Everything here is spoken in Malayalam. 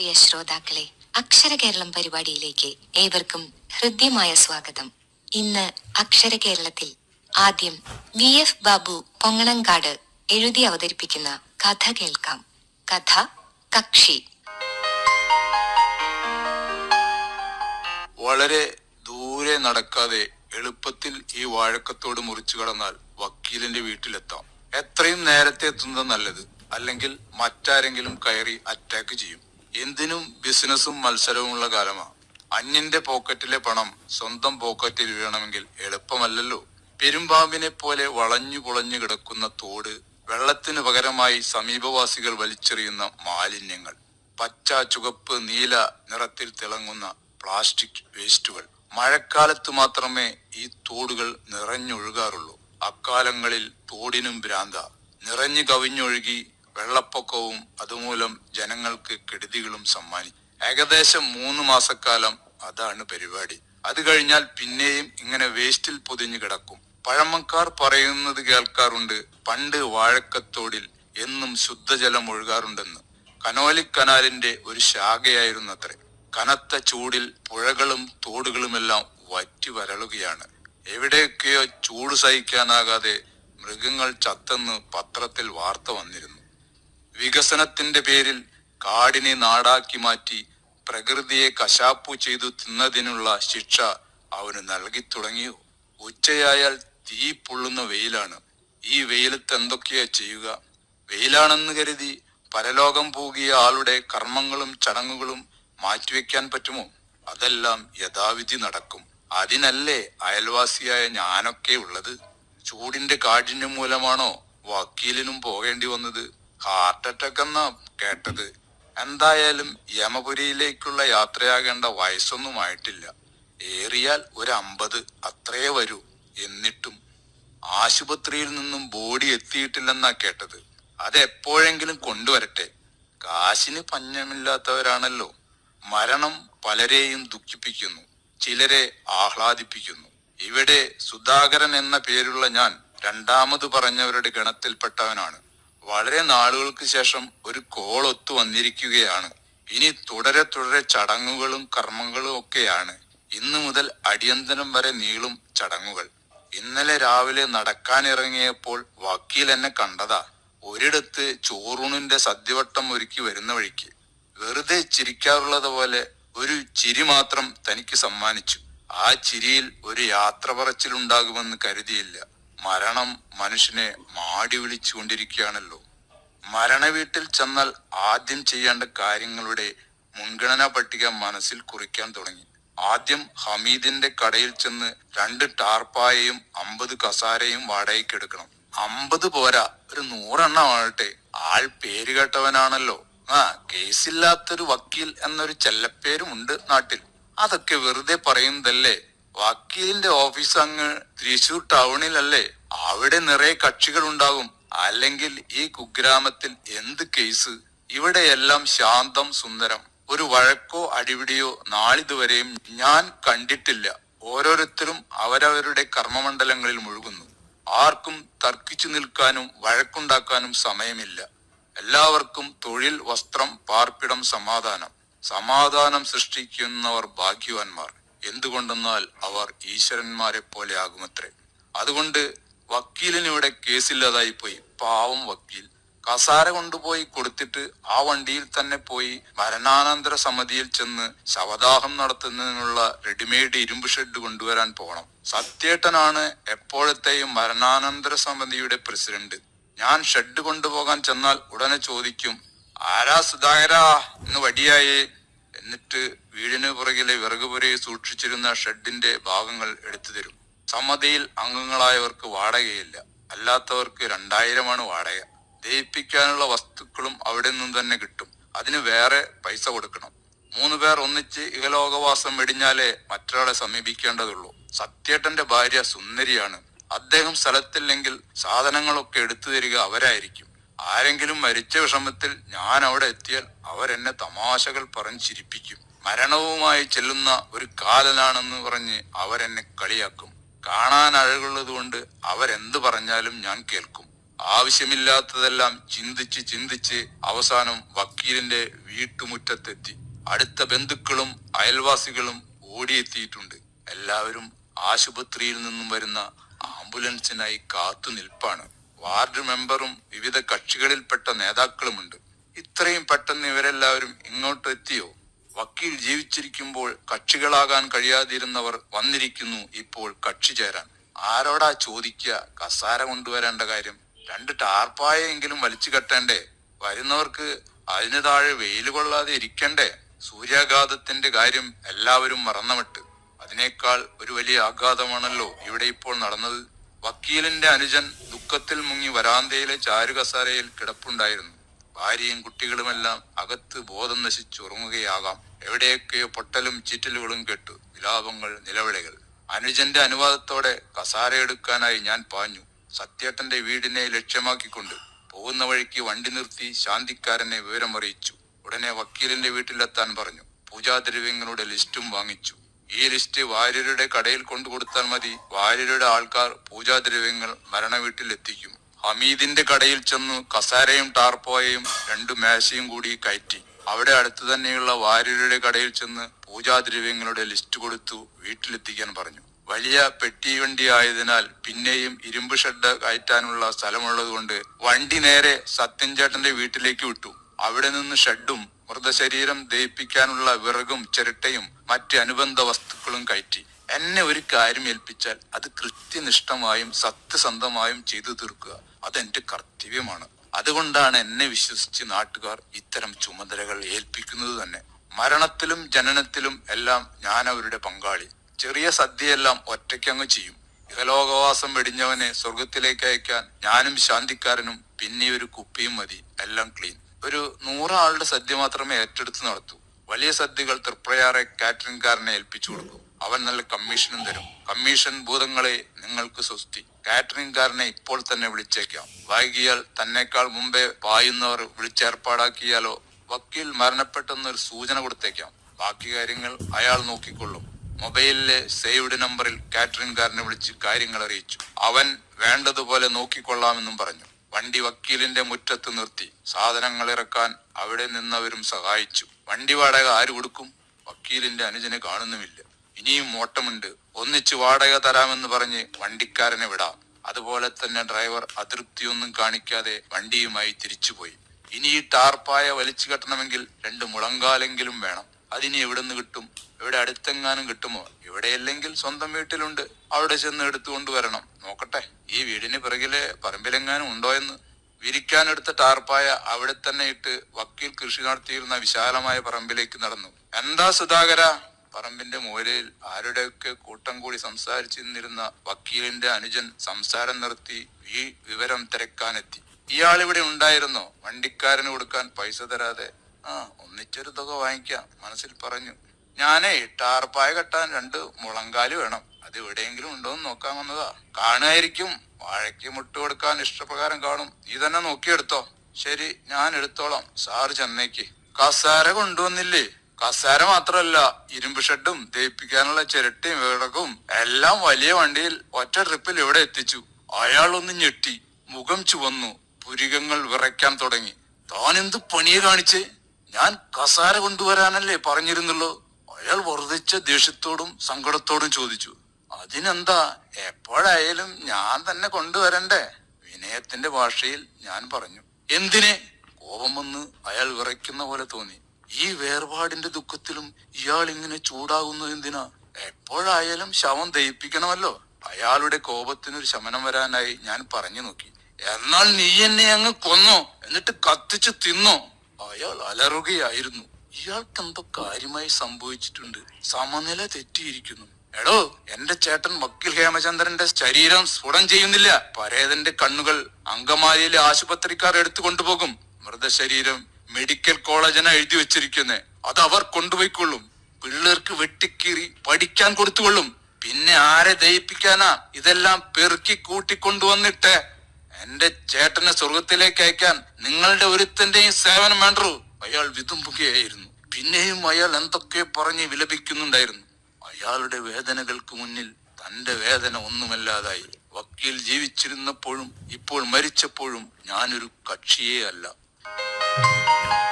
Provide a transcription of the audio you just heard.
പ്രിയ ശ്രോതാക്കളെ അക്ഷര കേരളം പരിപാടിയിലേക്ക് ഏവർക്കും ഹൃദ്യമായ സ്വാഗതം. ഇന്ന് അക്ഷര കേരളത്തിൽ ആദ്യം വി എഫ് ബാബു പൊങ്ങണങ്കാട് എഴുതി അവതരിപ്പിക്കുന്ന കഥ കേൾക്കാം. കഥ കക്ഷി. വളരെ ദൂരെ നടക്കാതെ എളുപ്പത്തിൽ ഈ വാഴക്കത്തോട് മുറിച്ചു കടന്നാൽ വക്കീലിന്റെ വീട്ടിലെത്താം. എത്രയും നേരത്തെ എത്തുന്നത് നല്ലത്. അല്ലെങ്കിൽ മറ്റാരെങ്കിലും കയറി അറ്റാക്ക് ചെയ്യും. എന്തിനും ബിസിനസ്സും മത്സരവുമുള്ള കാലമാണ് അന്യന്റെ പോക്കറ്റിലെ പണം സ്വന്തം പോക്കറ്റിൽ വീഴണമെങ്കിൽ എളുപ്പമല്ലല്ലോ. പെരുമ്പാമ്പിനെ പോലെ വളഞ്ഞു പുളഞ്ഞു കിടക്കുന്ന തോട് വെള്ളത്തിന് പകരമായി സമീപവാസികൾ വലിച്ചെറിയുന്ന മാലിന്യങ്ങൾ പച്ച ചുവപ്പ് നീല നിറത്തിൽ തിളങ്ങുന്ന പ്ലാസ്റ്റിക് വേസ്റ്റുകൾ. മഴക്കാലത്ത് മാത്രമേ ഈ തോടുകൾ നിറഞ്ഞൊഴുകാറുള്ളൂ. അക്കാലങ്ങളിൽ തോടിനും ഭ്രാന്ത. നിറഞ്ഞു കവിഞ്ഞൊഴുകി വെള്ളപ്പൊക്കവും അതുമൂലം ജനങ്ങൾക്ക് കെടുതികളും സമ്മാനി. ഏകദേശം മൂന്ന് മാസക്കാലം അതാണ് പരിപാടി. അത് കഴിഞ്ഞാൽ പിന്നെയും ഇങ്ങനെ വേസ്റ്റിൽ പൊതിഞ്ഞു കിടക്കും. പഴമക്കാർ പറയുന്നത് കേൾക്കാറുണ്ട് പണ്ട് വാഴക്കത്തോടിൽ എന്നും ശുദ്ധജലം ഒഴുകാറുണ്ടെന്ന്. കനോലി കനാലിന്റെ ഒരു ശാഖയായിരുന്നത്രേ. കനത്ത ചൂടിൽ പുഴകളും തോടുകളുമെല്ലാം വറ്റി വരളുകയാണ്. എവിടെയൊക്കെയോ ചൂട് സഹിക്കാനാകാതെ മൃഗങ്ങൾ ചത്തെന്ന് പത്രത്തിൽ വാർത്ത വന്നിരുന്നു. വികസനത്തിന്റെ പേരിൽ കാടിനെ നാടാക്കി മാറ്റി പ്രകൃതിയെ കശാപ്പു ചെയ്തു തിന്നതിനുള്ള ശിക്ഷ അവന് നൽകി തുടങ്ങിയോ? ഉച്ചയായാൽ തീ പൊള്ളുന്ന വെയിലാണ്. ഈ വെയിലത്ത് എന്തൊക്കെയാ ചെയ്യുക? വെയിലാണെന്ന് കരുതി പരലോകം പോകിയ ആളുടെ കർമ്മങ്ങളും ചടങ്ങുകളും മാറ്റിവെക്കാൻ പറ്റുമോ? അതെല്ലാം യഥാവിധി നടക്കും. അതിനല്ലേ അയൽവാസിയായ ഞാനൊക്കെ ഉള്ളത്? ചൂടിന്റെ കാഠിന്യം മൂലമാണോ വക്കീലിനും പോകേണ്ടി വന്നത്? ഹാർട്ട് അറ്റാക്ക് എന്നാ കേട്ടത്. എന്തായാലും യമപുരിയിലേക്കുള്ള യാത്രയാകേണ്ട വയസ്സൊന്നും ആയിട്ടില്ല. ഏറിയാൽ ഒരു അമ്പത് അത്രേ വരൂ എന്നിട്ടും ആശുപത്രിയിൽ നിന്നും ബോഡി എത്തിയിട്ടില്ലെന്നാ കേട്ടത്. അതെപ്പോഴെങ്കിലും കൊണ്ടുവരട്ടെ. കാശിന് പഞ്ഞമില്ലാത്തവരാണല്ലോ. മരണം പലരെയും ദുഃഖിപ്പിക്കുന്നു. ചിലരെ ആഹ്ലാദിപ്പിക്കുന്നു. ഇവിടെ സുധാകരൻ എന്ന പേരുള്ള ഞാൻ രണ്ടാമത് പറഞ്ഞവരുടെ ഗണത്തിൽപ്പെട്ടവനാണ്. വളരെ നാളുകൾക്ക് ശേഷം ഒരു കോൾ ഒത്തു വന്നിരിക്കുകയാണ്. ഇനി തുടരെ തുടരെ ചടങ്ങുകളും കർമ്മങ്ങളും ഒക്കെയാണ്. ഇന്നു മുതൽ അടിയന്തരം വരെ നീളും ചടങ്ങുകൾ. ഇന്നലെ രാവിലെ നടക്കാനിറങ്ങിയപ്പോൾ വക്കീൽ എന്നെ കണ്ടതാ. ഒരിടത്ത് ചോറൂണിന്റെ സദ്യവട്ടം ഒരുക്കി വരുന്ന വഴിക്ക്. വെറുതെ ചിരിക്കാറുള്ളത് പോലെ ഒരു ചിരി മാത്രം തനിക്ക് സമ്മാനിച്ചു. ആ ചിരിയിൽ ഒരു യാത്ര പറച്ചിലുണ്ടാകുമെന്ന് കരുതിയില്ല. മരണം മനുഷ്യനെ മാടി വിളിച്ചുകൊണ്ടിരിക്കുകയാണല്ലോ. മരണ വീട്ടിൽ ചെന്നാൽ ആദ്യം ചെയ്യേണ്ട കാര്യങ്ങളുടെ മുൻഗണനാ പട്ടിക മനസ്സിൽ കുറിക്കാൻ തുടങ്ങി. ആദ്യം ഹമീദിന്റെ കടയിൽ ചെന്ന് രണ്ട് ടാർപ്പായയും അമ്പത് കസാരയും വാടകയ്ക്ക് എടുക്കണം. അമ്പത് പോരാ ഒരു നൂറെണ്ണം ആവട്ടെ ആൾ പേര് കേട്ടവനാണല്ലോ. ആ കേസില്ലാത്തൊരു വക്കീൽ എന്നൊരു ചെല്ലപ്പേരുമുണ്ട് നാട്ടിൽ. അതൊക്കെ വെറുതെ പറയുന്നതല്ലേ? വക്കീലിന്റെ ഓഫീസ് അങ്ങ് തൃശൂർ ടൗണിലല്ലേ? അവിടെ നിറയെ കക്ഷികൾ ഉണ്ടാകും അല്ലെങ്കിൽ ഈ കുഗ്രാമത്തിൽ എന്ത് കേസ്? ഇവിടെയെല്ലാം ശാന്തം സുന്ദരം. ഒരു വഴക്കോ അടിപിടിയോ നാളിതുവരെയും ഞാൻ കണ്ടിട്ടില്ല. ഓരോരുത്തരും അവരവരുടെ കർമ്മമണ്ഡലങ്ങളിൽ മുഴുകുന്നു. ആർക്കും തർക്കിച്ചു നിൽക്കാനും വഴക്കുണ്ടാക്കാനും സമയമില്ല. എല്ലാവർക്കും തൊഴിൽ വസ്ത്രം പാർപ്പിടം സമാധാനം. സമാധാനം സൃഷ്ടിക്കുന്നവർ ഭാഗ്യവാന്മാർ. എന്തുകൊണ്ടെന്നാൽ അവർ ഈശ്വരന്മാരെ പോലെ ആകുമത്രേ. അതുകൊണ്ട് വക്കീലിന് ഇവിടെ കേസില്ലാതായി പോയി. പാവം വക്കീൽ. കസാര കൊണ്ടുപോയി കൊടുത്തിട്ട് ആ വണ്ടിയിൽ തന്നെ പോയി മരണാനന്തര സമിതിയിൽ ചെന്ന് ശവദാഹം നടത്തുന്നതിനുള്ള റെഡിമെയ്ഡ് ഇരുമ്പ് ഷെഡ് കൊണ്ടുവരാൻ പോകണം. സത്യേട്ടനാണ് എപ്പോഴത്തെയും മരണാനന്തര സമിതിയുടെ പ്രസിഡന്റ്. ഞാൻ ഷെഡ് കൊണ്ടുപോകാൻ ചെന്നാൽ ഉടനെ ചോദിക്കും ആരാ സുധാകരാ? എന്ന് വടിയായേ? എന്നിട്ട് വീടിന് പുറകിലെ വിറകുപുരയെ സൂക്ഷിച്ചിരുന്ന ഷെഡിന്റെ ഭാഗങ്ങൾ എടുത്തു തരും. സമ്മതിയിൽ അംഗങ്ങളായവർക്ക് വാടകയില്ല. അല്ലാത്തവർക്ക് രണ്ടായിരമാണ് വാടക. ദയിപ്പിക്കാനുള്ള വസ്തുക്കളും അവിടെ നിന്നും തന്നെ കിട്ടും. അതിന് വേറെ പൈസ കൊടുക്കണം. മൂന്ന് പേർ ഒന്നിച്ച് ഇഹലോകവാസം വെടിഞ്ഞാലേ മറ്റൊരാളെ സമീപിക്കേണ്ടതുള്ളൂ. സത്യേട്ടന്റെ ഭാര്യ സുന്ദരിയാണ്. അദ്ദേഹം സ്ഥലത്തില്ലെങ്കിൽ സാധനങ്ങളൊക്കെ എടുത്തു തരിക അവരായിരിക്കും. ആരെങ്കിലും മരിച്ച വിഷമത്തിൽ ഞാൻ അവിടെ എത്തിയാൽ അവരെന്നെ തമാശകൾ പറഞ്ഞ് ചിരിപ്പിക്കും. മരണവുമായി ചെല്ലുന്ന ഒരു കാലനാണെന്ന് പറഞ്ഞ് അവരെന്നെ കളിയാക്കും. കാണാൻ അഴകുള്ളത് കൊണ്ട് അവരെന്ത് പറഞ്ഞാലും ഞാൻ കേൾക്കും. ആവശ്യമില്ലാത്തതെല്ലാം ചിന്തിച്ച് ചിന്തിച്ച് അവസാനം വക്കീലിന്റെ വീട്ടുമുറ്റത്തെത്തി. അടുത്ത ബന്ധുക്കളും അയൽവാസികളും ഓടിയെത്തിയിട്ടുണ്ട്. എല്ലാവരും ആശുപത്രിയിൽ നിന്നും വരുന്ന ആംബുലൻസിനായി കാത്തു നിൽപ്പാണ്. വാർഡ് മെമ്പറും വിവിധ കക്ഷികളിൽപ്പെട്ട നേതാക്കളുമുണ്ട്. ഇത്രയും പെട്ടെന്ന് ഇവരെല്ലാവരും ഇങ്ങോട്ട് എത്തിയോ വക്കീൽ ജീവിച്ചിരിക്കുമ്പോൾ കക്ഷികളാകാൻ കഴിയാതിരുന്നവർ വന്നിരിക്കുന്നു ഇപ്പോൾ കക്ഷി ചേരാൻ. ആരോടാ ചോദിക്കുക? കസാര കൊണ്ടുവരേണ്ട കാര്യം. രണ്ട് ടാർപ്പായെങ്കിലും വലിച്ചു കെട്ടേണ്ടേ. വരുന്നവർക്ക് അതിന് താഴെ വെയിൽ കൊള്ളാതെ ഇരിക്കണ്ടേ? സൂര്യാഘാതത്തിന്റെ കാര്യം എല്ലാവരും മറന്നമിട്ട്. അതിനേക്കാൾ ഒരു വലിയ ആഘാതമാണല്ലോ ഇവിടെ ഇപ്പോൾ നടന്നത്. വക്കീലിന്റെ അനുജൻ ദുഃഖത്തിൽ മുങ്ങി വരാന്തയിലെ ചാരുകസാരയിൽ കിടപ്പുണ്ടായിരുന്നു. ഭാര്യയും കുട്ടികളുമെല്ലാം അകത്ത് ബോധം നശിച്ചുറങ്ങുകയാകാം എവിടെയൊക്കെയോ പൊട്ടലും ചിറ്റലുകളും കേട്ടു. വിലാപങ്ങൾ നിലവിളികൾ. അനുജന്റെ അനുവാദത്തോടെ കസാരയെടുക്കാനായി ഞാൻ പാഞ്ഞു. സത്യേട്ടന്റെ വീടിനെ ലക്ഷ്യമാക്കിക്കൊണ്ട് പോകുന്ന വഴിക്ക് വണ്ടി നിർത്തി ശാന്തിക്കാരനെ വിവരമറിയിച്ചു. ഉടനെ വക്കീലിന്റെ വീട്ടിലെത്താൻ പറഞ്ഞു. പൂജാദ്രവ്യങ്ങളുടെ ലിസ്റ്റും വാങ്ങിച്ചു. ഈ ലിസ്റ്റ് വാര്യരുടെ കടയിൽ കൊണ്ടു കൊടുത്താൽ മതി. വാര്യരുടെ ആൾക്കാർ പൂജാദ്രവ്യങ്ങൾ മരണവീട്ടിൽ എത്തിക്കും ഹമീദിന്റെ കടയിൽ ചെന്നു കസാരയും ടാർപ്പോയയും രണ്ടു മേശയും കൂടി കയറ്റി. അവിടെ അടുത്തു തന്നെയുള്ള വാര്യരുടെ കടയിൽ ചെന്ന് പൂജാദ്രവ്യങ്ങളുടെ ലിസ്റ്റ് കൊടുത്തു വീട്ടിലെത്തിക്കാൻ പറഞ്ഞു. വലിയ പെട്ടി വണ്ടി ആയതിനാൽ പിന്നെയും ഇരുമ്പ് ഷെഡ് കയറ്റാനുള്ള സ്ഥലമുള്ളതുകൊണ്ട് വണ്ടി നേരെ സത്യൻ ചേട്ടന്റെ വീട്ടിലേക്ക് വിട്ടു. അവിടെ നിന്ന് ഷെഡും മൃതശരീരം ദഹിപ്പിക്കാനുള്ള വിറകും ചിരട്ടയും മറ്റ് അനുബന്ധ വസ്തുക്കളും കയറ്റി. എന്നെ ഒരു കാര്യം ഏൽപ്പിച്ചാൽ അത് കൃത്യനിഷ്ഠമായും സത്യസന്ധമായും ചെയ്തു തീർക്കുക. അതെന്റെ കർത്തവ്യമാണ്. അതുകൊണ്ടാണ് എന്നെ വിശ്വസിച്ച് നാട്ടുകാർ ഇത്തരം ചുമതലകൾ ഏൽപ്പിക്കുന്നത് തന്നെ. മരണത്തിലും ജനനത്തിലും എല്ലാം ഞാൻ അവരുടെ പങ്കാളി. ചെറിയ സദ്യയെല്ലാം ഒറ്റയ്ക്കങ്ങ് ചെയ്യും. ഇഹലോകവാസം വെടിഞ്ഞവനെ സ്വർഗത്തിലേക്ക് അയക്കാൻ ഞാനും ശാന്തിക്കാരനും പിന്നെ ഒരു കുപ്പിയും മതി. എല്ലാം ക്ലീൻ. ഒരു നൂറാളുടെ സദ്യ മാത്രമേ ഏറ്റെടുത്ത് നടത്തൂ. വലിയ സദ്യകൾ തൃപ്രയാറെ കാറ്ററിംഗുകാരനെ ഏൽപ്പിച്ചു കൊടുക്കും. അവൻ നല്ല കമ്മീഷനും തരും. കമ്മീഷൻ ഭൂതങ്ങളെ നിങ്ങൾക്ക് സ്വസ്തി. കാറ്ററിംഗുകാരനെ ഇപ്പോൾ തന്നെ വിളിച്ചേക്കാം. വൈകിയാൽ തന്നെക്കാൾ മുമ്പേ പായുന്നവർ വിളിച്ചേർപ്പാടാക്കിയാലോ വക്കീൽ മരണപ്പെട്ടെന്നൊരു സൂചന കൊടുത്തേക്കാം. ബാക്കി കാര്യങ്ങൾ അയാൾ നോക്കിക്കൊള്ളും. മൊബൈലിലെ സേവ്ഡ് നമ്പറിൽ കാറ്ററിംഗുകാരനെ വിളിച്ച് കാര്യങ്ങൾ അറിയിച്ചു. അവൻ വേണ്ടതുപോലെ നോക്കിക്കൊള്ളാമെന്നും പറഞ്ഞു. വണ്ടി വക്കീലിന്റെ മുറ്റത്ത് നിർത്തി. സാധനങ്ങൾ ഇറക്കാൻ അവിടെ നിന്നവരും സഹായിച്ചു. വണ്ടി വാടക ആര് കൊടുക്കും? വക്കീലിന്റെ അനുജനെ കാണുന്നുമില്ല. ഇനിയും ഓട്ടമുണ്ട്. ഒന്നിച്ച് വാടക തരാമെന്ന് പറഞ്ഞ് വണ്ടിക്കാരനെ വിടാം. അതുപോലെ തന്നെ ഡ്രൈവർ അതൃപ്തിയൊന്നും കാണിക്കാതെ വണ്ടിയുമായി തിരിച്ചുപോയി. ഇനി ഈ ടാർപ്പായ വലിച്ചു കെട്ടണമെങ്കിൽ രണ്ട് മുളങ്കാലെങ്കിലും വേണം. അതിനി എവിടുന്ന് കിട്ടും? ഇവിടെ അടുത്തെങ്ങാനും കിട്ടുമോ? ഇവിടെയല്ലെങ്കിൽ സ്വന്തം വീട്ടിലുണ്ട്. അവിടെ ചെന്ന് എടുത്തുകൊണ്ട് വരണം. നോക്കട്ടെ. ഈ വീടിന് പിറകിലെ പറമ്പിലെങ്ങാനും ഉണ്ടോ എന്ന്. വിരിക്കാനെടുത്ത ടാർപ്പായ അവിടെ തന്നെ ഇട്ട് വക്കീൽ കൃഷി നടത്തിയിരുന്ന വിശാലമായ പറമ്പിലേക്ക് നടന്നു. എന്താ സുധാകര? പറമ്പിന്റെ മൂലയിൽ ആരുടെയൊക്കെ കൂട്ടം കൂടി സംസാരിച്ചു നിന്നിരുന്ന വക്കീലിന്റെ അനുജൻ സംസാരം നിർത്തി ഈ വിവരം തിരക്കാനെത്തി. ഇയാൾ ഇവിടെ ഉണ്ടായിരുന്നോ? വണ്ടിക്കാരന് കൊടുക്കാൻ പൈസ തരാതെ. ആ ഒന്നിച്ചൊരു തുക വാങ്ങിക്കാം മനസ്സിൽ പറഞ്ഞു. ഞാനേ ടാർപ്പായ കെട്ടാൻ രണ്ട് മുളങ്കാൽ വേണം. അത് എവിടെയെങ്കിലും ഉണ്ടോ എന്ന് നോക്കാൻ വന്നതാ. കാണുമായിരിക്കും. വാഴയ്ക്ക് മുട്ട് കൊടുക്കാൻ ഇഷ്ടപ്രകാരം കാണും. നീ തന്നെ നോക്കിയെടുത്തോ. ശരി ഞാൻ എടുത്തോളാം. സാറ് ചെന്നൈക്ക്. കസാര കൊണ്ടുവന്നില്ലേ? കസാര മാത്രല്ല ഇരുമ്പ് ഷെഡും ദയിപ്പിക്കാനുള്ള ചിരട്ടയും വിളക്കും എല്ലാം വലിയ വണ്ടിയിൽ ഒറ്റ ട്രിപ്പിൽ ഇവിടെ എത്തിച്ചു. അയാളൊന്ന് ഞെട്ടി മുഖം ചുവന്നു പുരികങ്ങൾ വിറയ്ക്കാൻ തുടങ്ങി. താൻ എന്ത് പണിയെ കാണിച്ച്? ഞാൻ കസാര കൊണ്ടുവരാനല്ലേ പറഞ്ഞിരുന്നുള്ളൂ? അയാൾ വർദ്ധിച്ച ദേഷ്യത്തോടും സങ്കടത്തോടും ചോദിച്ചു. അതിനെന്താ? എപ്പോഴായാലും ഞാൻ തന്നെ കൊണ്ടുവരണ്ടേ? വിനയത്തിന്റെ ഭാഷയിൽ ഞാൻ പറഞ്ഞു. എന്തിനെ? കോപം വന്ന് അയാൾ വിറയ്ക്കുന്ന പോലെ തോന്നി. ഈ വേർപാടിന്റെ ദുഃഖത്തിലും ഇയാൾ ഇങ്ങനെ ചൂടാകുന്നു എന്തിനാ? എപ്പോഴായാലും ശവം ദഹിപ്പിക്കണമല്ലോ. അയാളുടെ കോപത്തിനൊരു ശമനം വരാനായി ഞാൻ പറഞ്ഞു നോക്കി. എന്നാൽ നീ എന്നെ അങ്ങ് കൊന്നോ എന്നിട്ട് കത്തിച്ച് തിന്നോ. അയാൾ അലറുകയായിരുന്നു. ഇയാൾക്ക് എന്തോ കാര്യമായി സംഭവിച്ചിട്ടുണ്ട്. സമനില തെറ്റിയിരിക്കുന്നു. എടോ എന്റെ ചേട്ടൻ വക്കീൽ ഹേമചന്ദ്രന്റെ ശരീരം സ്ഫുടം ചെയ്യുന്നില്ല. പരേതന്റെ കണ്ണുകൾ അങ്കമാലിയിലെ ആശുപത്രിക്കാർ എടുത്തു കൊണ്ടുപോകും മൃതശരീരം മെഡിക്കൽ കോളേജിനെ എഴുതി വെച്ചിരിക്കുന്നത് അത് അവർ കൊണ്ടുപോയിക്കൊള്ളും. പിള്ളേർക്ക് വെട്ടിക്കീറി പഠിക്കാൻ കൊടുത്തുകൊള്ളും. പിന്നെ ആരെ ദയിപ്പിക്കാനാ ഇതെല്ലാം പെറുക്കി കൂട്ടിക്കൊണ്ടുവന്നിട്ട്? എന്റെ ചേട്ടനെ സ്വർഗത്തിലേക്ക് അയക്കാൻ നിങ്ങളുടെ ഒരുത്തന്റെയും സേവനം വേണ്ടു. അയാൾ വിതുമ്പുകയായിരുന്നു. പിന്നെയും അയാൾ എന്തൊക്കെ പറഞ്ഞ് വിലപിക്കുന്നുണ്ടായിരുന്നു. അയാളുടെ വേദനകൾക്ക് മുന്നിൽ തന്റെ വേദന ഒന്നുമല്ലാതായി. വക്കീൽ ജീവിച്ചിരുന്നപ്പോഴും ഇപ്പോൾ മരിച്ചപ്പോഴും ഞാനൊരു കക്ഷിയേ അല്ല. Música